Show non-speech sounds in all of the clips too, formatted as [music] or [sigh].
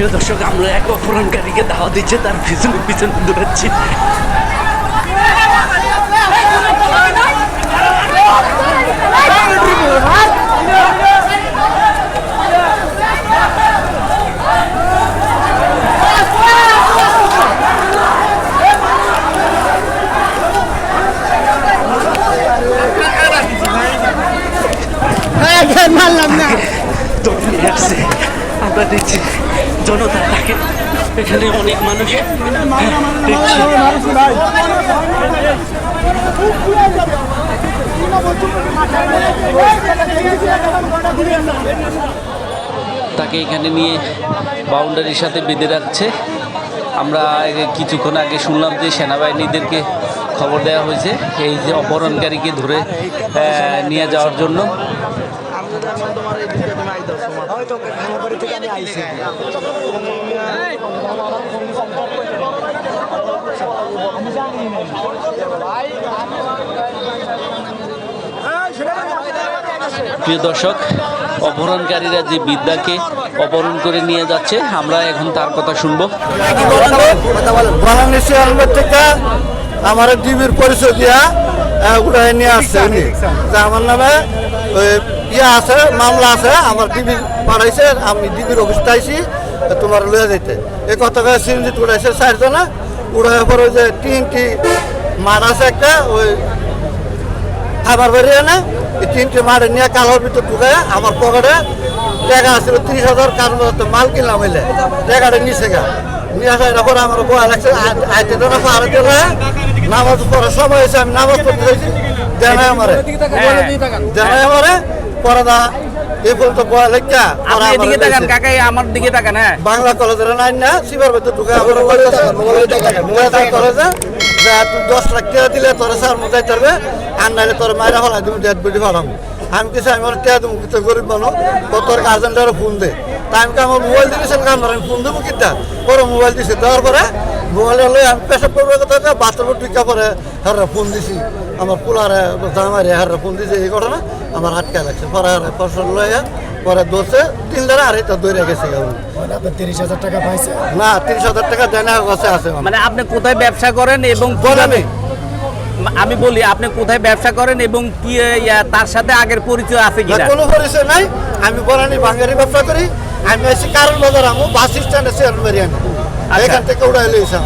প্রিয় দর্শক আমরা এক অপহরণকারীকে দাওয়া দিচ্ছে তার পিছনে পিছনে দৌড়াচ্ছি। মারলাম না। দৌড় নিয়ে আসছে। আমরা দেখছি জনতা তাকে। এখানে অনেক মানুষ। দেখছি তাকে এখানে নিয়ে বাউন্ডারির সাথে বেঁধে রাখছে। আমরা কিছুক্ষণ আগে শুনলাম যে সেনাবাহিনীদেরকে খবর দেওয়া হয়েছে, এই যে অপহরণকারীকে ধরে নিয়ে যাওয়ার জন্য। হয়তো খামারবাড়ি থেকে আমি আইছি। প্রিয় দর্শক অপহরণকারীরা যে বিদ্যাকে অপহরণ করে নিয়ে যাচ্ছে আমরা এখন তার কথা শুনব। আমার ডিবির পরিচয় দিয়া উড়াই নিয়ে আসছে আমার নামে ইয়ে আছে মামলা আছে আমার ডিবি পাঠাইছে আমি ডিবির অফিসে তোমার লয়ে যাইতে। এই কথা কয়ে সিনজিত উড়াইছে চারজনে উড়াই পরে ওই যে তিনটি মাঠ আছে একটা ওই খাবার বাড়ি এনে এই তিনটি মাঠে নিয়ে কালোর ভিতর ঢুকে আমার পকেটে টাকা আসছিল তিরিশ হাজার কারণ মাল কিনলাম হইলে। টাকাটা নিচে গা নিয়ে আসা আমার বয়া লাগছে আইতে দেওয়া পাহাড়ে দিলে নামাজ পড়ার সময় হয়েছে আমি নামাজ পড়তে যাইছি জানাই আমারে। জানাই আমারে পরে দা এই পর্যন্ত বয়া লেখা আপনি এদিকে তাকান কাকাই আমার দিকে তাকান হ্যাঁ। বাংলা কলেজের নাই না সিবার ভিতর ঢুকে আমার কলেজে কলেজে যা তুই দশ লাখ টাকা দিলে তোর স্যার মজাই তরবে আর নাইলে তোর মায়েরা তুমি ডেড বডি ফেলাম আমি কিছু আমি ওর টাকা দেবো কিছু গরিব মানুষ তো তোর ফোন দে? তাই আমি আমার মোবাইল দিয়েছেন কাম আমি ফোন দেবো কিটা পরে মোবাইল দিছে দেওয়ার পরে মোবাইলে লই আমি পেশাব করব কথা বাথরুমে টিকা পরে হারা ফোন দিছি। আমার পোলারে জামারে হারা ফোন দিছে এই ঘটনা আমার হাটকা লাগছে। পরে হারা ফসল লইয়া পরে দোষে তিন দিন আর এটা দৌড়ে গেছে আপনি তিরিশ হাজার টাকা পাইছে না তিরিশ হাজার টাকা দেনা কাছে আছে মানে আপনি কোথায় ব্যবসা করেন এবং বনামি আমি। বলি আপনি কোথায় ব্যবসা করেন এবং কি তার সাথে আগের পরিচয় আছে না, কিনা কোনো পরিচয় নাই। আমি বনানি বাঙালি ব্যবসা করি। আমি আছি কারণ বাজার আমু বাস স্ট্যান্ডে শেয়ার মারি আমি। আচ্ছা। এখান থেকে লইছে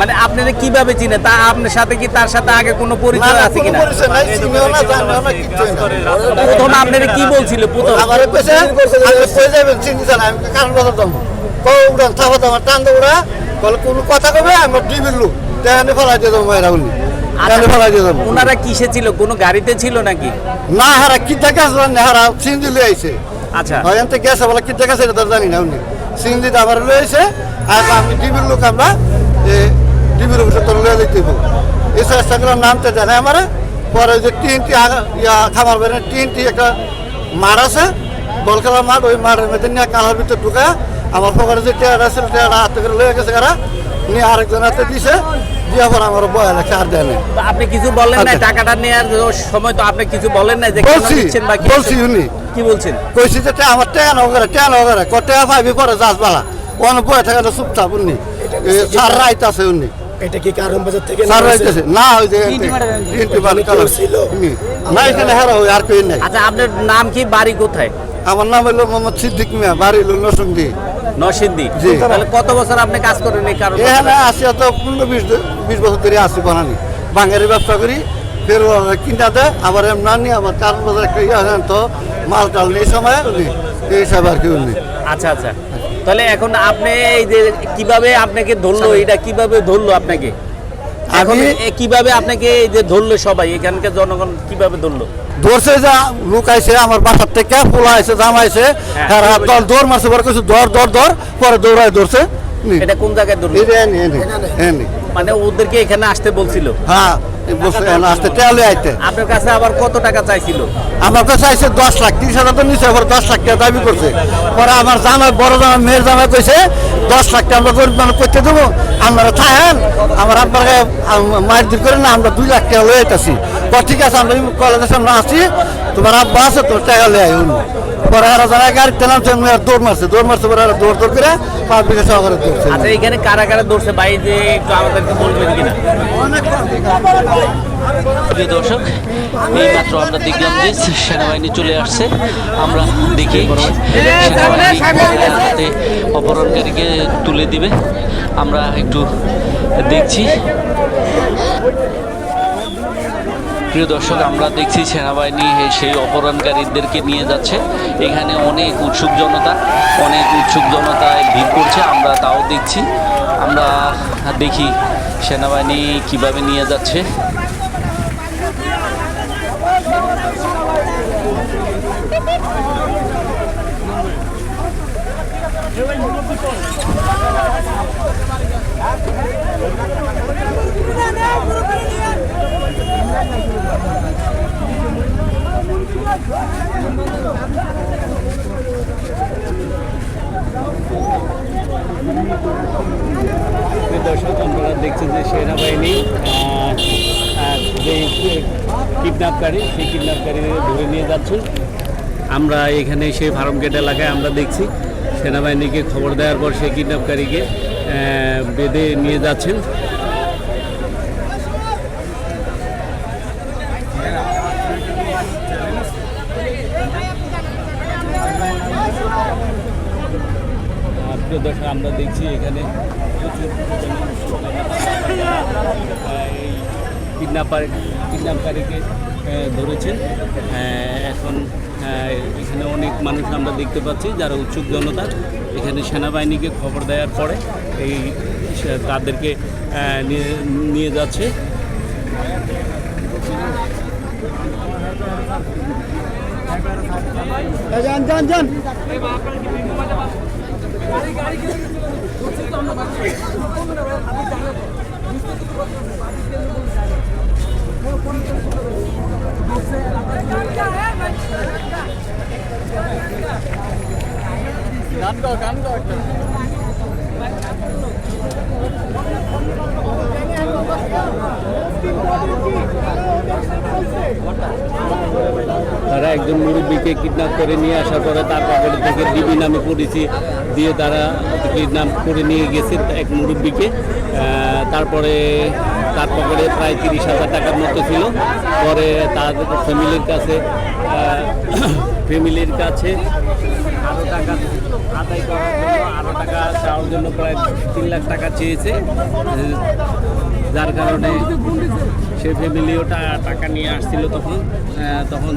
মানে আপনি কীভাবে চিনে? তা আপনার সাথে কি তার সাথে আগে কোনো পরিচয় আছে কোনো প্রথম আপনার কি বলছিল? প্রথম। আমার পেছে আমি কই যাবেন চিনি জানা আমি কারণ বাজার যাব। কো উড়ান থাপা তোমার টান দে উড়া। বলে কোনো কথা কবে আমার ডিবির লোক। তেহানি ফেলাই দিয়ে দেবো মায়েরা উনি তেহানি ফেলাই ওনারা কিসে ছিল? কোনো গাড়িতে ছিল নাকি? না হারা কি হারা আইছে। আচ্ছা। গেছে বলে কি সেটা তো জানি না উনি সিংদিতে আবার লয়েছে আর আমি ডিবির লোক আমরা ডিবির অফিসে তোর লয়ে এই চেষ্টা করলাম নামতে জানে আমার। পরে যে আগা- ইয়া খামার বেড়ে টিনটি একটা মাঠ আছে বল খেলার মাঠ ওই মাঠের মধ্যে নিয়ে কালার ভিতরে ঢুকে আমার পকেটে যে টেয়ারা ছিল টেয়ারা হাতে করে লয়ে গেছে কারা নিয়ে আরেকজন হাতে দিছে দিয়ে পর আমার বয়া লাগছে আর দেয় আপনি কিছু বলেন না। টাকাটা নেওয়ার সময় তো আপনি কিছু বলেন না যে বলছি বলছি উনি কি বলছেন? কইছি যে তে আমার টেয়া নগরে টেয়া নগরে ক টেয়া পাইবি পরে যাস বালা অন বয়ে থাকে না চুপচাপ উনি। সার রাইত আছে উনি। এটা কি কারণ বাজার থেকে সার রাইত আছে। না ওই যে তিনটি বালি কালার। ছিল? না এখানে হারা ওই আর কই নাই। আচ্ছা আপনার নাম কি বাড়ি কোথায়? আমার নাম হলো মোহাম্মদ সিদ্দিক মিয়া বাড়ি হলো নরসিংদী। তাহলে কত বছর আপনি কাজ করেন এই কারণে? এখানে আসি তো পনেরো বিশ বিশ বছর ধরে আসি বানানি। বাঙালি ব্যবসা করি ফের কিনা দেয় আবার এমন আমার কারণ বাজার একটা ইয়ে তো মাল টাল নেই সময় উনি এই হিসাবে আর কি উনি। আচ্ছা আচ্ছা। তাহলে এখন আপনি এই যে কীভাবে আপনাকে ধরলো এটা কীভাবে ধরলো আপনাকে? এখন কীভাবে আপনাকে এই যে ধরলো সবাই এখানকার জনগণ কীভাবে ধরলো? ধরছে যা লোক আইছে আমার বাসার থেকে পোলা আইছে জামা আইছে হ্যাঁ। আর হাত দর দৌড় মারছে পরে কিছু দর দর দর পরে দৌড়ায় ধরছে। এটা কোন জায়গায় ধরলো? মানে ওদেরকে এখানে আসতে বলছিল। হ্যাঁ আসতে টেলে আইতে। আপনার কাছে আবার কত টাকা চাইছিল? আমার কাছে আইছে দশ লাখ তিরিশ হাজার তো নিচে আবার দশ লাখ টাকা দাবি করছে। পরে আমার জামাই বড় জামা মেয়ের জামাই কইছে দশ লাখ টাকা আমরা গরিব মানুষ করতে দেবো। আপনারা থাকেন আমার আপনাকে মারধর করে না আমরা দুই লাখ টাকা লয়ে আইতাছি। তো ঠিক আছে আমি কলেজের সামনে আসছি তোমার আব্বা আছে তোর টাকা লে আইন পরে আর যারা নামছে এমনি দৌড় মারছে দৌড় মারছে পরে আর দৌড় দৌড় করে পাঁচ বিঘা সহকারে দৌড়ছে। আচ্ছা এখানে কারা কারা দৌড়ছে? যে একটু আমাদেরকে বলবেন কিনা? প্রিয় দর্শক এই মাত্র আমরা দেখলাম যে সেনাবাহিনী চলে আসছে। আমরা দেখি সেনাবাহিনী হাতে অপহরণকারীকে তুলে দিবে। আমরা একটু দেখছি। প্রিয় দর্শক, আমরা দেখছি সেনাবাহিনী সেই অপহরণকারীদেরকে নিয়ে যাচ্ছে। এখানে অনেক উৎসুক জনতা, অনেক উৎসুক জনতায় ভিড় করছে, আমরা তাও দেখছি। আমরা দেখি সেনাবাহিনী কীভাবে নিয়ে যাচ্ছে। দর্শক আপনারা দেখছেন যে সেনাবাহিনী যে কিডন্যাপকারী, সেই কিডন্যাপকারী ধরে নিয়ে যাচ্ছেন। আমরা এখানে সেই ফার্ম গেট এলাকায় আমরা দেখছি, সেনাবাহিনীকে খবর দেওয়ার পর সেই কিডন্যাপকারীকে বেঁধে নিয়ে যাচ্ছেন। আহ, প্রিয় দর্শক আমরা দেখছি এখানে কিডন্যাপার কিডন্যাপকারীকে ধরেছেন। এখন এখানে অনেক মানুষ আমরা দেখতে পাচ্ছি যারা উৎসুক জনতা। এখানে সেনাবাহিনীকে খবর দেওয়ার পরে এই তাদেরকে নিয়ে যাচ্ছে। যান যান যান। গান গাও গান গাও একটা What the? তারা একজন মুরব্বীকে কিডন্যাপ করে নিয়ে আসার পরে তার পকেট থেকে ডিবি নামে পড়েছি দিয়ে তারা কিডন্যাপ করে নিয়ে গেছে এক মুরব্বীকে। তারপরে তার পকেটে প্রায় তিরিশ হাজার টাকার মতো ছিল। পরে তার ফ্যামিলির কাছে ফ্যামিলির [coughs] কাছে আরও টাকা আদায় করার জন্য আরও টাকা চাওয়ার জন্য প্রায় তিন লাখ টাকা চেয়েছে। যার কারণে সে ফ্যামিলিও টাকা নিয়ে আসছিল তখন তখন